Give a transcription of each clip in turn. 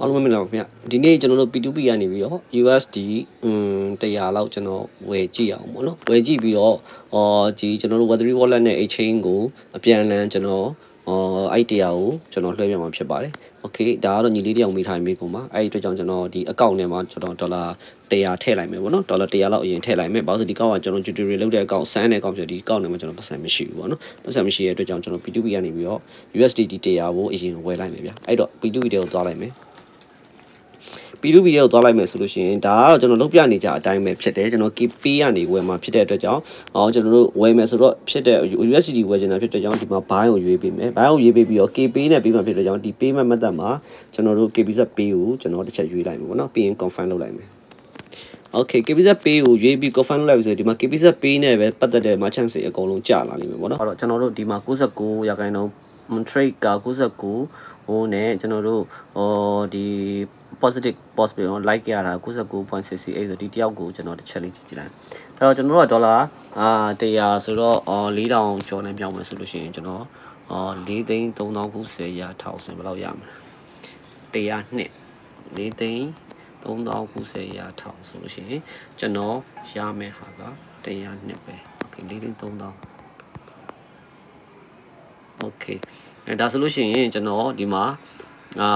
အားလုံးပဲမင်္ဂလာပါခင်ဗျဒီနေ့ကျွန်တော်တို့ P2P ကနေပြီးတော့ USD อืม100လောက်ကျွန်တော်ဝယ်ကြည့်အောင်ပေါ့နော်ဝယ်ကြည့်ပြီးတော့အော်ဒီကျွန်တော်တို့ Web3 wallet နဲ့ exchange ကိုအပြန်အလှန်ကျွန်တော်အော်အဲ့တရားကိုကျွန်တော်လွှဲပြမှာဖြစ်ပါတယ်โอเคဒါကတော့ညီလေးတယောက်မိထားမိကုန်ပါအဲ့ဒီအတွက်ကြောင့်ကျွန်တော်ဒီ account ထဲမှာကျွန်တော်ဒေါ်လာ100ထည့်လိုက်မယ်ပေါ့နော်ဒေါ်လာ100လောက်အရင်ထည့်လိုက်မယ်ဘာလို့ဆိုဒီ account ကကျွန်တော် tutorial လုပ်တဲ့ account ဆန်းတဲ့ account ဖြစ်ဒီ account ထဲမှာကျွန်တော်ပတ်စံမရှိဘူးပေါ့နော်ပတ်စံမရှိတဲ့အတွက်ကြောင့်ကျွန်တော် P2P ကနေပြီးတော့ USDT 100ကိုအရင်ဝယ်လိုက်မယ်ဗျအဲ့တော့ P2P တွေကိုသွားလိုက်မယ် P2P ကိုသွားလိုက်မယ်ဆိုလို့ရှိရင်ဒါကတော့ကျွန်တော်လုပ်ပြနေကြအတိုင်းပဲဖြစ်တယ်ကျွန်တော် KP ကနေဝယ်မှာဖြစ်တဲ့အတွက်ကြောင့်အော်ကျွန်တော်တို့ဝယ်မယ်ဆိုတော့ဖြစ်တဲ့ USDT ဝယ်ချင်တာဖြစ်တဲ့ကြောင့်ဒီမှာ buy ကိုရွေးပေးမယ် buy ကိုရွေးပေးပြီးတော့ KP နဲ့ပေးမှာဖြစ်တဲ့ကြောင့်ဒီ payment method မှာကျွန်တော်တို့ KPZ pay ကိုကျွန်တော်တစ်ချက်ရွေးလိုက်မယ်ပေါ့နော်ပြီးရင် confirm လုပ်လိုက်မယ် Okay KPZ pay ကိုရွေးပြီး confirm လုပ်လိုက်ပြီဆိုရင်ဒီမှာ KPZ pay နဲ့ပဲပတ်သက်တဲ့ merchant တွေအကုန်လုံးကြာလာလိမ့်မယ်ပေါ့နော်အဲ့တော့ကျွန်တော်တို့ဒီမှာ69ရာခိုင်နှုန်း trade က69ဟိုနဲ့ကျွန်တော်တို့ဟောဒီ positive post ပြီးတော့ like ရတာ99.68ဆိုဒီတယောက်ကိုကျွန်တော်တစ်ချက်လေးကြည့်ကြည့်လိုက်အဲ့တော့ကျွန်တော်တို့ကဒေါ်လာအာ100ဆိုတော့အော်4000ကျော်နဲ့ပြောင်းမယ်ဆိုလို့ရှိရင်ကျွန်တော်အော်4သိန်း3090ရထောက်ဆိုဘယ်လောက်ရမလဲ100နှစ်4သိန်း3090ရထောက်ဆိုလို့ရှိရင်ကျွန်တော်ရမယ့်ဟာက100နှစ်ပဲโอเค4သိန်း3000 โอเคအဲဒါဆိုလို့ရှိရင်ကျွန်တော်ဒီမှာ အာ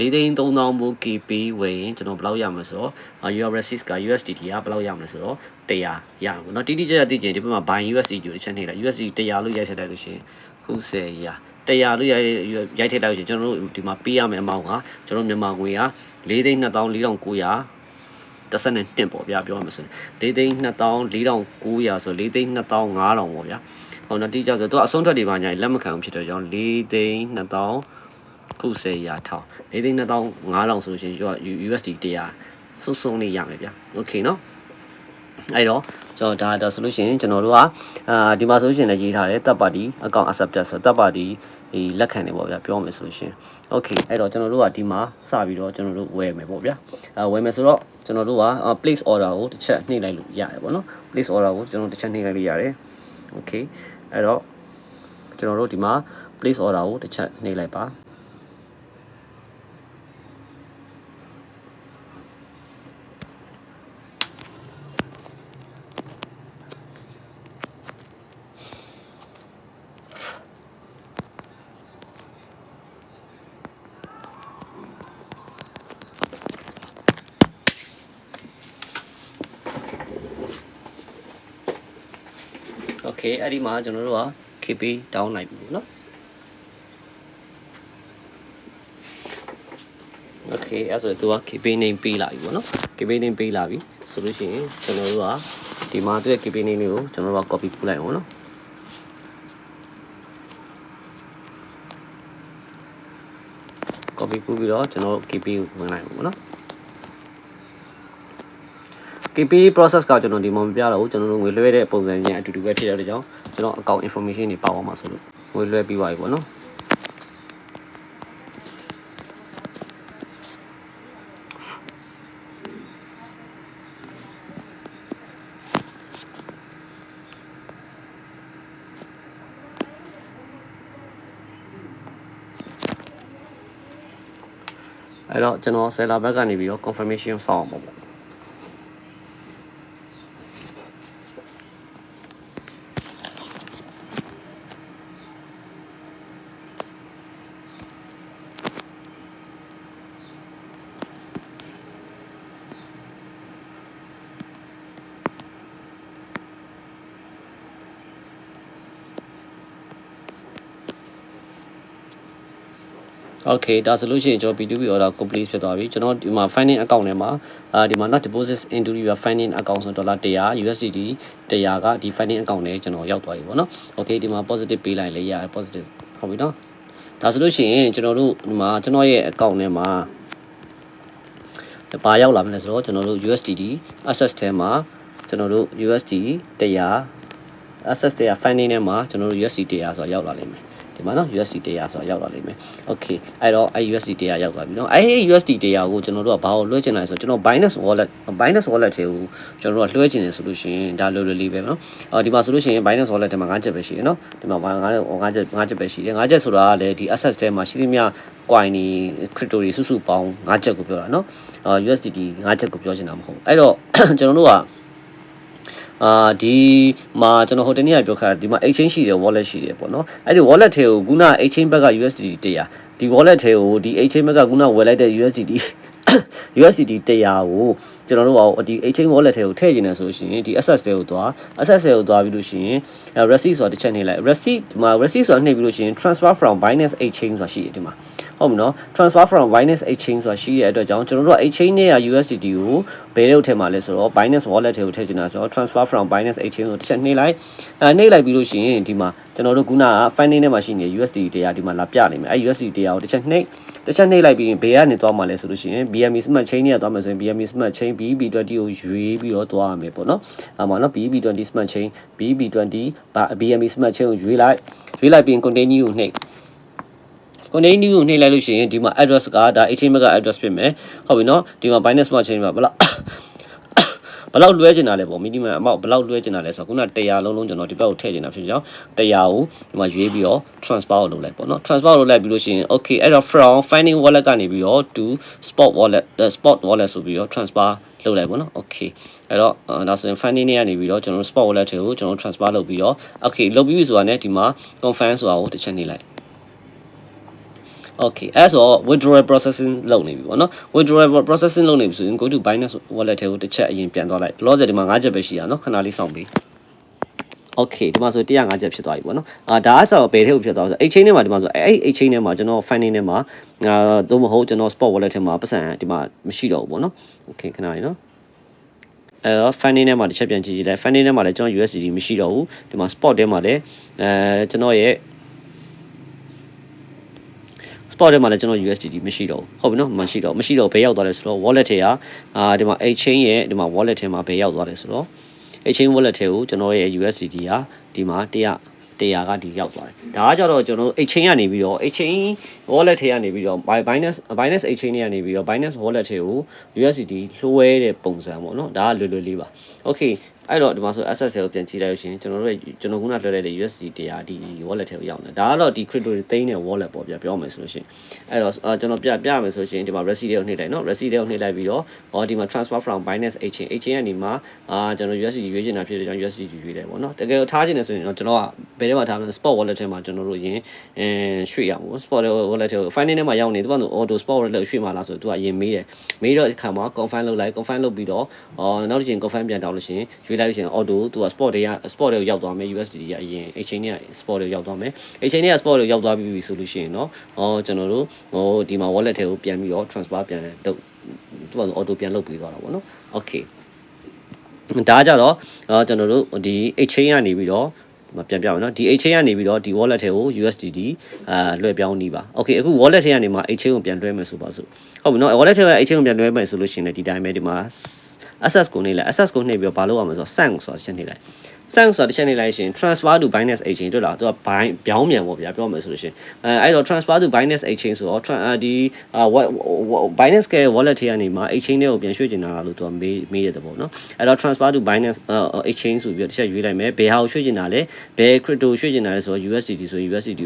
၄သိန်း3000ဘူး KP ဝယ်ရင်ကျွန်တော်ဘယ်လောက်ရမလဲဆိုတော့ your receipt က USDT ကဘယ်လောက်ရမလဲဆိုတော့100ရမှာပေါ့နော်တိတိကျကျသိချင်ဒီဘက်မှာ buy USDT ကိုတစ်ချက်နှိပ်လိုက် USDT 100လို့ရိုက်ထည့်လိုက်လို့ရှိရင်ခု10ရ100လို့ရိုက်ရိုက်ထည့်လိုက်လို့ရှိရင်ကျွန်တော်တို့ဒီမှာပေးရမယ့်အမောင်းကကျွန်တော်မြန်မာငွေက၄သိန်း2400တစ်ဆက်နဲ့တင်ပေါ့ဗျာပြောရမှာဆိုရင်၄သိန်း2400ဆို၄သိန်း2500ပေါ့ဗျာဟောနော်တိကျဆိုတော့အဆုံးထွက်တွေပါညာလက်မခံဘူးဖြစ်တဲ့ကြောင့်၄သိန်း2000 ခု10ရာထောင်၄သိန်း2500ဆိုရှင်ကျော် USD 100စုံစုံလေးရမယ်ဗျာโอเคနော်အဲ့တော့ကျွန်တော်ဒါဒါဆိုလို့ရှိရင်ကျွန်တော်တို့ကအာဒီမှာဆိုလို့ရှိရင်လည်းရေးထားတယ် third party account accepted ဆို third party ဒီလက်ခံနေပေါ့ဗျာပြောမယ်ဆိုလို့ရှိရင် okay အဲ့တော့ကျွန်တော်တို့ကဒီမှာစပြီးတော့ကျွန်တော်တို့ဝယ်မယ်ပေါ့ဗျာအဲဝယ်မယ်ဆိုတော့ကျွန်တော်တို့က place order ကိုတစ်ချက်နှိပ်လိုက်လို့ရတယ်ပေါ့နော် place order ကိုကျွန်တော်တစ်ချက်နှိပ်လိုက်လို့ရတယ် okay အဲ့တော့ကျွန်တော်တို့ဒီမှာ place order ကိုတစ်ချက်နှိပ်လိုက်ပါ okay အဲ့ဒီမှာကျွန်တော်တို့က KP down လိုက်ပြီပေါ့နော် okay အဲ့ဆိုသူက KP name ပေးလာပြီပေါ့နော် KP name ပေးလာပြီဆိုလို့ရှိရင်ကျွန်တော်တို့ကဒီမှာသူ့ရဲ့ KP name လေးကိုကျွန်တော်တို့က copy ပို့လိုက်အောင်နော်ကော်ပီပို့ပြီးတော့ကျွန်တော် KP ကိုဝင်လိုက်ပါမယ်နော် KP process ကကျွန်တော်ဒီမှာမပြတော့ဘူးကျွန်တော်တို့ငွေလွှဲတဲ့ပုံစံချင်းအတူတူပဲဖြစ်တဲ့ကြောင့်ကျွန်တော် account information တွေပါအောင်ပါဆိုလို့ငွေလွှဲပြီးပါပြီပေါ့နော်အဲ့တော့ကျွန်တော် seller back ကနေပြီးတော့ confirmation စောင့်အောင်ပေါ့ Okay ဒါဆိုလို့ရှိရင်ကျွန်တော် B2B order complete ဖြစ်သွားပြီကျွန်တော်ဒီမှာ finding account ထဲမှာအာဒီမှာ not deposit into your finding account ဆိုဒေါ်လာ100 USDT 100ကဒီ finding account ထဲကျွန်တော်ရောက်သွားပြီပေါ့နော် Okay ဒီမှာ positive ပေးလိုက်လေရတယ် positive ဟုတ်ပြီနော်ဒါဆိုလို့ရှိရင်ကျွန်တော်တို့ဒီမှာကျွန်တော်ရဲ့ account ထဲမှာဘာရောက်လာမလဲဆိုတော့ကျွန်တော်တို့ USDT access ထဲမှာကျွန်တော်တို့ USD 100 access 100 finding ထဲမှာကျွန်တော်တို့ USD 100ဆိုတော့ရောက်လာလိမ့်မယ် ဒီမှာနော် USD 100ဆိုတာရောက်လာလိမ့်မယ် okay အဲ့တော့အဲ့ USD 100ရောက်သွားပြီနော်အဲ့ဒီ USD 100ကိုကျွန်တော်တို့ကဘာကိုလွှဲချင်လဲဆိုတော့ကျွန်တော် Binance Wallet Binance Wallet ထဲကိုကျွန်တော်တို့ကလွှဲချင်တယ်ဆိုလို့ရှိရင်ဒါလွယ်လွယ်လေးပဲနော်အော်ဒီမှာဆိုလို့ရှိရင် Binance Wallet ထဲမှာ5ချက်ပဲရှိတယ်နော်ဒီမှာ5 5ချက်5ချက်ပဲရှိတယ်5ချက်ဆိုတာကလည်းဒီ access ထဲမှာရှိသမျှ coin တွေ crypto တွေစုစုပေါင်း5ချက်ကိုပြောတာနော်အော် USDT 5ချက်ကိုပြောချင်တာမဟုတ်ဘူးအဲ့တော့ကျွန်တော်တို့က အာဒီမှာကျွန်တော်ဟိုတနေ့ကပြောခါဒီမှာ exchange ရှိတယ် wallet ရှိတယ်ပေါ့နော်အဲ့ဒီ wallet ထဲကိုခုန exchange ဘက်က USDT 100ဒီ wallet ထဲကိုဒီ exchange ဘက်ကခုနဝယ်လိုက်တဲ့ USDT USDT 100ကို ကျွန်တော်တို့ကဒီ exchange wallet ထဲကိုထည့်ကျင်တယ်ဆိုလို့ရှိရင်ဒီ access တွေကိုသွား access တွေကိုသွားပြီးလို့ရှိရင်အဲ receipt ဆိုတာတစ်ချက်နှိပ်လိုက် receipt ဒီမှာ receipt ဆိုတာနှိပ်ပြီးလို့ရှိရင် transfer from Binance exchange ဆိုတာရှိတယ်ဒီမှာဟုတ်ပြီနော် transfer from Binance exchange ဆိုတာရှိရတဲ့အတွက်ကြောင့်ကျွန်တော်တို့က exchange နဲ့ USDT ကိုဘယ်လိုထည့်မှာလဲဆိုတော့ Binance wallet ထဲကိုထည့်ချင်တာဆိုတော့ transfer from Binance exchange ကိုတစ်ချက်နှိပ်လိုက်အဲနှိပ်လိုက်ပြီးလို့ရှိရင်ဒီမှာကျွန်တော်တို့ခုနက funding ထဲမှာရှိနေ USDT တရားဒီမှာလာပြနေမယ်အဲ USDT တရားကိုတစ်ချက်နှိပ်တစ်ချက်နှိပ်လိုက်ပြီးရင်ဘယ်ကနေသွားမှာလဲဆိုလို့ရှိရင် BNB Smart Chain နဲ့သွားမယ်ဆိုရင် BNB Smart Chain BB20 ကိုရွေးပြီးတော့သွားရမယ်ပေါ့နော်အဲမှာနော် BB20 Smart Chain BB20 BNB Smart Chain ကိုရွေးလိုက်ရွေးလိုက်ပြီးရင် continue ကိုနှိပ် continue ကိုနှိပ်လိုက်လို့ရှိရင်ဒီမှာ address ကဒါ exchange က address ဖြစ်မယ်ဟုတ်ပြီနော်ဒီမှာ Binance Smart Chain မှာဘလောက်ဘလောက်လွှဲချင်တာလဲပေါ့ minimum amount ဘလောက်လွှဲချင်တာလဲဆိုတော့ခုန100လုံးလုံးကျွန်တော်ဒီဘက်ကိုထည့်ချင်တာဖြစ်ကြောင်း100ကိုဒီမှာရွေးပြီးတော့ transfer ကိုလုပ်လိုက်ပေါ့နော် transfer ကိုလုပ်လိုက်ပြီးလို့ရှိရင် okay အဲ့တော့ from finding wallet ကနေပြီးတော့ to spot wallet the spot wallet ဆိုပြီးတော့ transfer လုပ်လိုက်ပေါ့နော် okay အဲ့တော့ဒါဆိုရင် finding တွေကနေပြီးတော့ကျွန်တော်တို့ spot wallet တွေကိုကျွန်တော်တို့ transfer လုပ်ပြီးတော့ okay လုပ်ပြီးပြီဆိုတာနဲ့ဒီမှာ confirm ဆိုတာကိုတစ်ချက်နှိပ်လိုက် okay အဲ့ဆို withdrawal processing လုပ်နေပြီပေါ့နော် withdrawal processing လုပ်နေပြီဆိုရင် go to binance wallet ထဲကိုတစ်ချက်အရင်ပြန်သွားလိုက် loss ဒီမှာ5ချက်ပဲရှိရနော်ခဏလေးစောင့်ပြီး okay ဒီမှာဆို105ချက်ဖြစ်သွားပြီပေါ့နော်အာဒါကဆိုဘယ်ထဲကိုဖြစ်သွားလဲဆိုအဲ့ chain ထဲမှာဒီမှာဆိုအဲ့အဲ့ chain ထဲမှာကျွန်တော် funding ထဲမှာအာသို့မဟုတ်ကျွန်တော် spot wallet ထဲမှာပတ်စံဒီမှာမရှိတော့ဘူးပေါ့နော် okay ခဏလေးနော်အဲတော့ funding ထဲမှာတစ်ချက်ပြန်ကြည့်ကြည့်လိုက် funding ထဲမှာလည်းကျွန်တော် USDT မရှိတော့ဘူးဒီမှာ spot ထဲမှာလည်းအဲကျွန်တော်ရဲ့ spot ထဲမှာလည်းကျွန်တော် USDT မရှိတော့ဘူးဟုတ်ပြီနော်မရှိတော့မရှိတော့ဘယ်ရောက်သွားလဲဆိုတော့ wallet ထဲကအာဒီမှာ exchange ရဲ့ဒီမှာ wallet ထဲမှာဘယ်ရောက်သွားလဲဆိုတော့ exchange wallet ထဲကိုကျွန်တော်ရဲ့ USDT ကဒီမှာ100 100ကဒီရောက်သွားတယ်ဒါကကြတော့ကျွန်တော်တို့ exchange ကနေပြီးတော့ exchange wallet ထဲကနေပြီးတော့ Binance Binance exchange ထဲကနေပြီးတော့ Binance wallet ထဲကို USDT လွှဲတဲ့ပုံစံပေါ့နော်ဒါကလွယ်လွယ်လေးပါ okay အဲ့တော့ဒီမှာဆို access ကိုပြန်ကြည့်လိုက်လို့ရှိရင်ကျွန်တော်တို့ရဲ့ကျွန်တော်ခုနလွှဲလိုက်တဲ့ USD တရားဒီ wallet ထဲကိုရောက်နေဒါကတော့ဒီ crypto တွေသိမ်းတဲ့ wallet ပေါ့ဗျာပြောမယ်ဆိုလို့ရှိရင်အဲ့တော့ကျွန်တော်ပြပြမယ်ဆိုလို့ရှိရင်ဒီမှာ receipt တွေကိုနှိပ်လိုက်နော် receipt တွေကိုနှိပ်လိုက်ပြီးတော့ဟောဒီမှာ transfer from Binance exchange exchange ကနေမှာအာကျွန်တော် USD ရွေးချင်တာဖြစ်တဲ့ကြောင့် USD ရွေးတယ်ပေါ့နော်တကယ်ထားချင်တယ်ဆိုရင်တော့ကျွန်တော်ကဘယ်ထဲမှာထားမလဲ spot wallet ထဲမှာကျွန်တော်တို့ရင်အဲရွှေ့ရအောင် spot wallet ထဲကို finance ထဲမှာရောက်နေသူက auto spot wallet ကိုရွှေ့မှာလားဆိုတော့သူကအရင်မေးတယ်မေးတော့အခါမှာ confirm လုပ်လိုက် confirm လုပ်ပြီးတော့အော်နောက်တစ်ချိန် confirm ပြန်တောင်းလို့ရှိရင်ရွေးလိုက်လို့ရှိရင် auto သူက spot တွေက spot တွေကိုရောက်သွားမယ် USDT ကအရင် exchange တွေက spot တွေကိုရောက်သွားမယ် exchange တွေက spot တွေကိုရောက်သွားပြီဆိုလို့ရှိရင်เนาะအော်ကျွန်တော်တို့ဟိုဒီမှာ wallet ထဲကိုပြန်ပြီးတော့ transfer ပြန်လုပ်သူက auto ပြန်လုပ်ပြီးသွားတာပေါ့เนาะ okay ဒါကြတော့အော်ကျွန်တော်တို့ဒီ exchange ကနေပြီးတော့မပြန်ပြအောင်เนาะဒီ exchange ကနေပြီးတော့ဒီ wallet ထဲကို USDT အာလွှဲပြောင်းနေပါ okay အခု wallet ထဲကနေမှ exchange ကိုပြန်တွဲမယ်ဆိုပါစို့ဟုတ်ပြီเนาะ wallet ထဲက exchange ကိုပြန်တွဲမယ်ဆိုလို့ရှိရင်လည်းဒီတိုင်းပဲဒီမှာ access ကိုနှိပ်လိုက် access ကိုနှိပ်ပြီးတော့ဘာလုပ်ရမလဲဆိုတော့ send ဆိုတာတစ်ချက်နှိပ်လိုက် send ဆိုတာတစ်ချက်နှိပ်လိုက်ရှင် transfer to Binance Exchange တွေ့လားသူကဘိုင်းပြောင်းမြန်ပေါ့ဗျာပြောမယ်ဆိုလို့ရှင်အဲအဲ့တော့ transfer to Binance Exchange ဆိုတော့ဒီအာ Binance က wallet ထဲကနေမှ exchange တွေကိုပြန်ရွှေ့ကျင်တာလားလို့သူကမေးမေးတဲ့ပေါ့နော်အဲ့တော့ transfer to Binance Exchange ဆိုပြီးတော့တစ်ချက်ရွေးလိုက်မယ်ဘယ်ဟာကိုရွှေ့ကျင်တာလဲဘယ် crypto ရွှေ့ကျင်တာလဲဆိုတော့ USDT ဆို USDT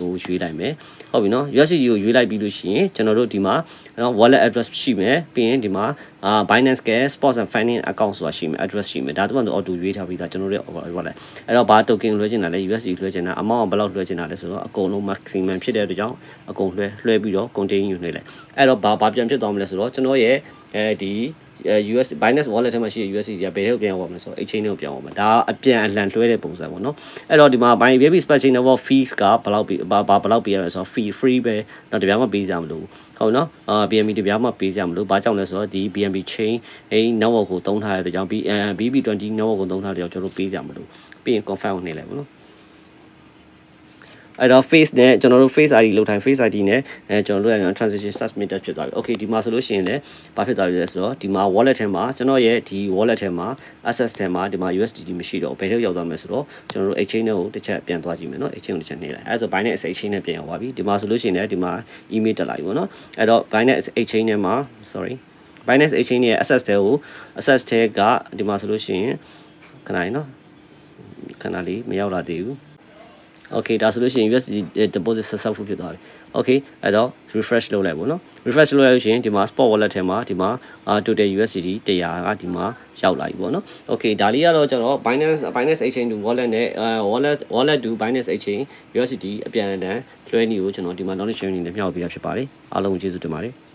ကိုရွေးလိုက်မယ်ဟုတ်ပြီနော် USDT ကိုရွေးလိုက်ပြီးလို့ရှိရင်ကျွန်တော်တို့ဒီမှာနော် wallet address ရှိမယ်ပြီးရင်ဒီမှာအာ Binance က Sports and Finance account ဆိုတာရှိမယ် address ရှိမယ်ဒါတော့ auto ရွေးထားပြီးသားကျွန်တော်တို့ wallet အဲ့တော့ဘာ token လွှဲချင်တာလဲ USDT လွှဲချင်တာ amount ဘယ်လောက်လွှဲချင်တာလဲဆိုတော့အကုန်လုံး maximum ဖြစ်တဲ့အတွက်ကြောင့်အကုန်လွှဲလွှဲပြီးတော့ continue နှိပ်လိုက်အဲ့တော့ဘာဘာပြန်ဖြစ်သွားမလဲဆိုတော့ကျွန်တော်ရဲ့အဲဒီအဲ US Binance wallet ထဲမှာရှိတဲ့ USDT ကဘယ်ထဲကိုပြန်ရောက်မလဲဆိုတော့ exchange ကိုပြန်ရောက်မှာဒါအပြန်အလှန်လွှဲတဲ့ပုံစံပေါ့နော်အဲ့တော့ဒီမှာ Binance Baby Spot Chain Network fees ကဘယ်လောက်ပေးဘာဘာဘယ်လောက်ပေးရလဲဆိုတော့ fee free ပဲတော့တပြားမှပေးစရာမလိုဘူးဟုတ်နော်အာ BNB တပြားမှပေးစရာမလိုဘာကြောင့်လဲဆိုတော့ဒီ BNB chain အဲ network ကိုတုံးထားတဲ့အတွက်ကြောင့် BB20 network ကိုတုံးထားတဲ့အတွက်ကြောင့်ကျွန်တော်တို့ပေးစရာမလိုပြီးရင် confirm ကိုနှိပ်လိုက်ပေါ့နော် အဲ့တော့ face နဲ့ကျွန်တော်တို့ face ID လောက်ထိုင် face ID နဲ့အဲကျွန်တော်တို့ရ transition submitter ဖြစ်သွားပြီ okay ဒီမှာဆိုလို့ရှိရင်လည်းဘာဖြစ်သွားပြီလဲဆိုတော့ဒီမှာ wallet ထဲမှာကျွန်တော်ရဲ့ဒီ wallet ထဲမှာ access ထဲမှာဒီမှာ USDT မရှိတော့ဘယ်တော့ရောက်သွားမလဲဆိုတော့ကျွန်တော်တို့ exchange ကိုတစ်ချက်ပြန်သွားကြည့်မယ်နော် exchange ကိုတစ်ချက်နှိမ့်လိုက်အဲ့ဆို Binance exchange နဲ့ပြန်ရောက်သွားပြီဒီမှာဆိုလို့ရှိရင်လည်းဒီမှာ email တက်လာပြီပေါ့နော်အဲ့တော့ Binance exchange ထဲမှာ sorry Binance exchange ရဲ့ access ထဲကို access ထဲကဒီမှာဆိုလို့ရှိရင်ခဏရင်နော်ခဏလေးမရောက်လာသေးဘူး Okay ဒါဆိုလို့ရှိရင် USD deposit successful ဖြစ်သွားပြီ Okay အဲ့တော့ refresh လုပ်လိုက်ပေါ့နော် refresh လုပ်လိုက်လို့ရှိရင်ဒီမှာ spot wallet ထဲမှာဒီမှာ total USD 100ကဒီမှာရောက်လာပြီပေါ့နော် Okay ဒါလေးကတော့ကျွန်တော် Binance Binance Exchange to wallet နဲ့အဲ wallet wallet to Binance Exchange USD အပြန်အလှန်လွှဲနည်းကိုကျွန်တော်ဒီမှာ knowledge sharing နဲ့မျှဝေပေးတာဖြစ်ပါတယ်အားလုံးကိုကျေးဇူးတင်ပါတယ်